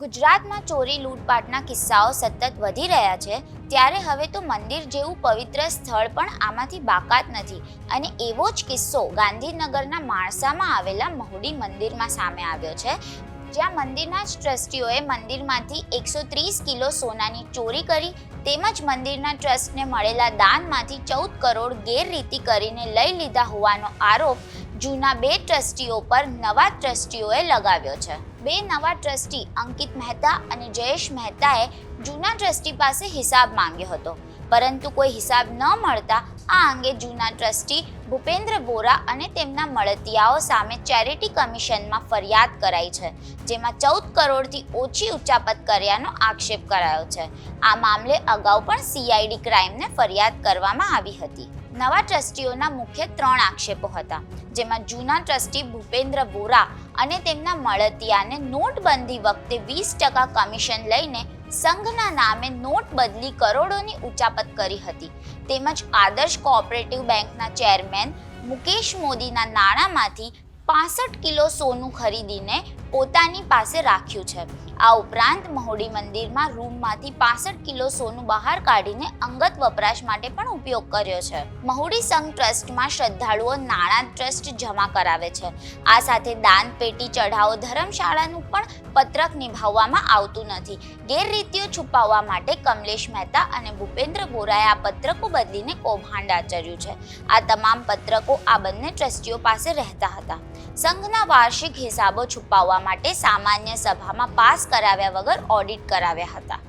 ગુજરાતમાં ચોરી, લૂંટપાટના કિસ્સાઓ સતત વધી રહ્યા છે, ત્યારે હવે તો મંદિર જેવું પવિત્ર સ્થળ પણ આમાંથી બાકાત નથી. અને એવો જ કિસ્સો ગાંધીનગરના માણસામાં આવેલા મહુડી મંદિરમાં સામે આવ્યો છે. જ્યાં મંદિરના જ ટ્રસ્ટીઓએ મંદિરમાંથી એકસો ત્રીસ કિલો સોનાની ચોરી કરી, તેમજ મંદિરના ટ્રસ્ટને મળેલા દાનમાંથી ચૌદ કરોડ ગેરરીતિ કરીને લઈ લીધા હોવાનો આરોપ જૂના બે ટ્રસ્ટીઓ પર નવા ટ્રસ્ટીઓએ લગાવ્યો છે. બે નવા ટ્રસ્ટી અંકિત મહેતા અને જયેશ મહેતાએ જૂના ટ્રસ્ટી પાસે હિસાબ માંગ્યો હતો. પરંતુ કોઈ હિસાબ ન મળતા આ અંગે જૂના ટ્રસ્ટી ભૂપેન્દ્ર બોરા અને તેમના મળતિયાઓ સામે ચેરિટી કમિશનમાં ફરિયાદ કરાઈ છે, જેમાં ચૌદ કરોડથી ઓછી ઉચાપત કર્યાનો આક્ષેપ કરાયો છે. આ મામલે અગાઉ પણ સીઆઈડી ક્રાઇમને ફરિયાદ કરવામાં આવી હતી. નવા ટ્રસ્ટીઓના મુખ્ય ત્રણ આક્ષેપો હતા, જેમાં જૂના ટ્રસ્ટી ભૂપેન્દ્ર બોરા અને તેમના મળતિયાને નોટબંધી વખતે વીસ ટકા કમિશન લઈને સંઘના નામે નોટ બદલી કરોડોની ઉચાપત કરી હતી. તેમજ આદર્શ કોઓપરેટિવ બેંકના ચેરમેન મુકેશ મોદીના નાણાંમાંથી પાસઠ કિલો સોનું ખરીદીને પોતાની પાસે રાખ્યું છે. આ ઉપરાંત મહોડી મંદિરમાં રૂમમાંથી પાસઠ કિલો સોનું બહાર કાઢીને અંગત વપરાશ માટે પણ ઉપયોગ કર્યો છે. મહુડી સંઘ ટ્રસ્ટમાં શ્રદ્ધાળુઓ નાણાં ટ્રસ્ટ જમા કરાવે છે. આ સાથે દાન, પેટી ચઢાવો, ધર્મશાળાનું પણ પત્રક નિભાવવામાં આવતું નથી. ગેરરીતિઓ છુપાવવા માટે કમલેશ મહેતા અને ભૂપેન્દ્ર બોરાએ આ પત્રકો બદલીને કૌભાંડ આચર્યું છે. આ તમામ પત્રકો આ બંને ટ્રસ્ટીઓ પાસે રહેતા હતા. સંઘના વાર્ષિક હિસાબો છુપાવવા માટે સામાન્ય સભામાં પાસ કરાવ્યા વગર ઓડિટ કરાવ્યા હતા.